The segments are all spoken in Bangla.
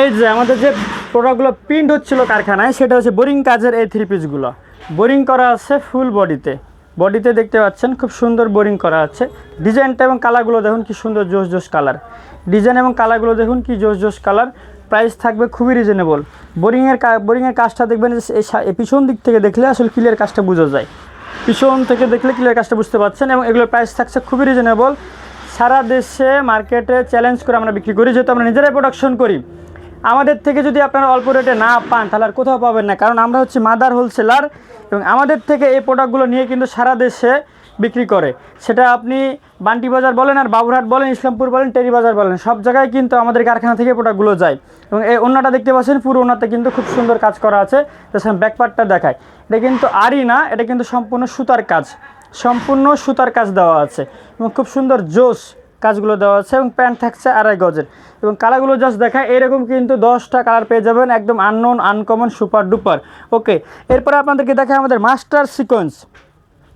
এই যে আমাদের যে প্রোডাক্টগুলো প্রিন্ট হচ্ছিল কারখানায়, সেটা হচ্ছে বোরিং কাজের এই থ্রি পিসগুলো বোরিং করা আছে ফুল বডিতে বডিতে দেখতে পাচ্ছেন, খুব সুন্দর বোরিং করা আছে। ডিজাইনটা এবং কালারগুলো দেখুন কি সুন্দর জোস জোস কালার ডিজাইন এবং কালারগুলো দেখুন কি জোস জোস কালার প্রাইস থাকবে খুবই রিজনেবল বোরিংয়ের বোরিংয়ের কাজটা দেখবেন পিছন দিক থেকে দেখলে আসলে ক্লিয়ার কাজটা বোঝা যায়। পিছন থেকে দেখলে ক্লিয়ার কাজটা বুঝতে পারছেন এবং এগুলোর প্রাইস থাকছে খুবই রিজনেবল সারা দেশে মার্কেটে চ্যালেঞ্জ করে আমরা বিক্রি করি, যেহেতু আমরা নিজেরাই প্রোডাকশন করি। আমাদের থেকে যদি আপনারা অল্প রেটে না পান, তাহলে আর কোথাও পাবেন না। কারণ আমরা হচ্ছে মাদার হোলসেলার এবং আমাদের থেকে এই প্রোডাক্টগুলো নিয়ে কিন্তু সারা দেশে বিক্রি করে। সেটা আপনি বান্টি বাজার বলেন আর বাবুরহাট বলেন, ইসলামপুর বলেন, টেরি বাজার বলেন, সব জায়গায় কিন্তু আমাদের কারখানা থেকে প্রোডাক্টগুলো যায়। এবং এই অন্যটা দেখতে পাচ্ছেন, পুরো ওনাতে কিন্তু খুব সুন্দর কাজ করা আছে। তাছাড়া ব্যাকপার্টটা দেখায় এটা কিন্তু আরই না, এটা কিন্তু সম্পূর্ণ সুতার কাজ। সম্পূর্ণ সুতার কাজ দেওয়া আছে। এবং খুব সুন্দর জোস কাজগুলো দেওয়া আছে এবং প্যান্ট থাকছে আড়াই গজের। এবং কালারগুলো জাস্ট দেখায় এরকম কিন্তু দশটা কালার পেয়ে যাবেন, একদম unknown uncommon super duper okay এরপরে আপনাদেরকে দেখায় আমাদের মাস্টার সিকোয়েন্স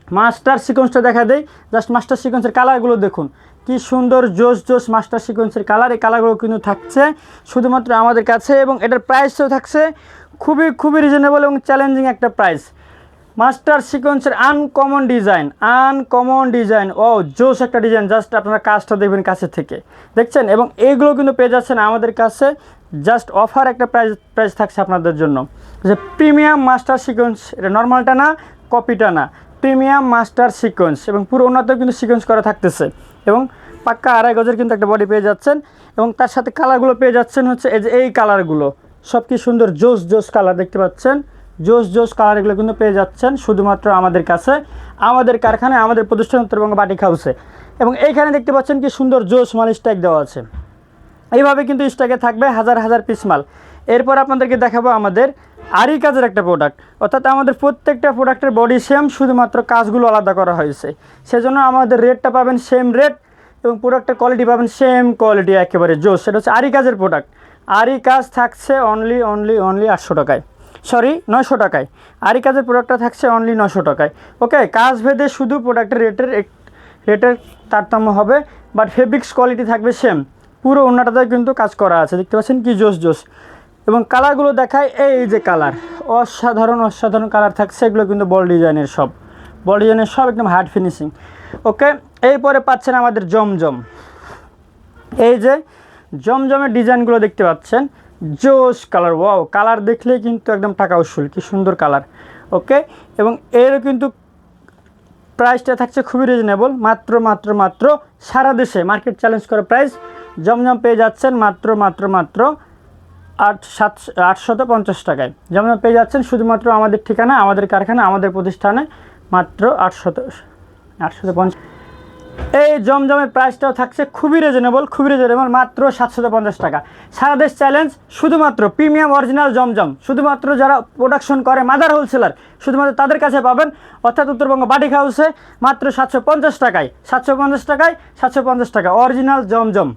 মাস্টার সিকোয়েন্সটা দেখা দেয় জাস্ট মাস্টার সিকোয়েন্সের কালারগুলো দেখুন। কি সুন্দর, জোস জোস মাস্টার সিকোয়েন্সের কালার, এই কালারগুলো কিন্তু থাকছে, শুধুমাত্র আমাদের কাছে এবং এটার প্রাইসও থাকছে খুবই খুবই রিজনেবল এবং চ্যালেঞ্জিং একটা প্রাইস মাস্টার সিকোয়েন্সের আনকমন ডিজাইন আনকমন ডিজাইন। ও জোস একটা ডিজাইন, জাস্ট আপনারা কাজটা দেখবেন কাছে থেকে। দেখছেন? এবং এইগুলো কিন্তু পেয়ে যাচ্ছেন আমাদের কাছে। জাস্ট অফার একটা প্রাইস প্রাইস থাকছে আপনাদের জন্য। যে প্রিমিয়াম মাস্টার সিকোয়েন্স, এটা নর্মালটা না, কপিটা না। প্রিমিয়াম মাস্টার সিকোয়েন্স এবং পুরো ওনাতেও কিন্তু সিকোয়েন্স করা থাকতেছে। এবং পাক্কা আড়াই গজের কিন্তু একটা বডি পেয়ে যাচ্ছেন। এবং তার সাথে কালারগুলো পেয়ে যাচ্ছেন হচ্ছে এই যে এই কালারগুলো সব কি সুন্দর জোস জোস কালার দেখতে পাচ্ছেন। জোস জোস কালার এগুলো কিন্তু পেয়ে যাচ্ছেন শুধুমাত্র আমাদের কাছে, আমাদের কারখানায়, আমাদের প্রতিষ্ঠান উত্তরবঙ্গ বাটিক হাউসে এবং এইখানে দেখতে পাচ্ছেন কি সুন্দর জোস মাল স্ট্যাক দেওয়া আছে। এইভাবে কিন্তু স্টকে থাকবে হাজার হাজার পিস মাল। এরপর আপনাদেরকে দেখাবো আমাদের আরি কাজের একটা প্রোডাক্ট অর্থাৎ আমাদের প্রত্যেকটা প্রোডাক্টের বডি সেম শুধুমাত্র কাজগুলো আলাদা করা হয়েছে। সেজন্য আমাদের রেটটা পাবেন সেম রেট এবং প্রোডাক্টের কোয়ালিটি পাবেন সেম কোয়ালিটি একেবারে জোস সেটা হচ্ছে আরি কাজের প্রোডাক্ট আরি কাজ থাকছে অনলি অনলি অনলি আটশো টাকায়। সরি, নয়শো টাকায়। আরি কাজের প্রোডাক্টটা থাকছে অনলি নশো টাকায়। ওকে কাজ ভেদে শুধু প্রোডাক্টের রেটের রেটের তারতম্য হবে বাট ফেব্রিক্স কোয়ালিটি থাকবে সেম পুরো অন্যটাতে কিন্তু কাজ করা আছে, দেখতে পাচ্ছেন কি জোস জোস এবং কালারগুলো দেখায় এই যে কালার অসাধারণ অসাধারণ কালার থাকছে, এগুলো কিন্তু বল ডিজাইনের সব। বল ডিজাইনের সব একদম হার্ড ফিনিশিং ওকে এরপরে পাচ্ছেন আমাদের জমজম। এই যে জমজমের ডিজাইনগুলো দেখতে পাচ্ছেন জোস কালার, ওয়াও, কালার দেখলেই কিন্তু একদম টাকা উসুল, কি সুন্দর কালার, ওকে? এবং এরও কিন্তু প্রাইসটা থাকছে খুবই রিজনেবল মাত্র মাত্র মাত্র সারা দেশে মার্কেট চ্যালেঞ্জ করে প্রাইস জমজম পেয়ে যাচ্ছেন মাত্র মাত্র মাত্র আট, সাত, আটশত পঞ্চাশ টাকায়। যেমন পেয়ে যাচ্ছেন শুধুমাত্র আমাদের ঠিকানা, আমাদের কারখানা, আমাদের প্রতিষ্ঠানে মাত্র আটশত আটশত পঞ্চাশ এই জমজমের প্রাইসটাও থাকছে খুবই রিজনেবল খুবই রিজনেবল মাত্র সাতশত পঞ্চাশ টাকা। সারা দেশ চ্যালেঞ্জ শুধুমাত্র প্রিমিয়াম অরিজিনাল জমজম, শুধুমাত্র যারা প্রোডাকশন করে মাদার হোলসেলার শুধুমাত্র তাদের কাছে পাবেন, অর্থাৎ উত্তরবঙ্গ বাটিক হাউসে মাত্র সাতশো পঞ্চাশ টাকায় সাতশো পঞ্চাশ টাকায় সাতশো পঞ্চাশ টাকা অরিজিনাল জমজম।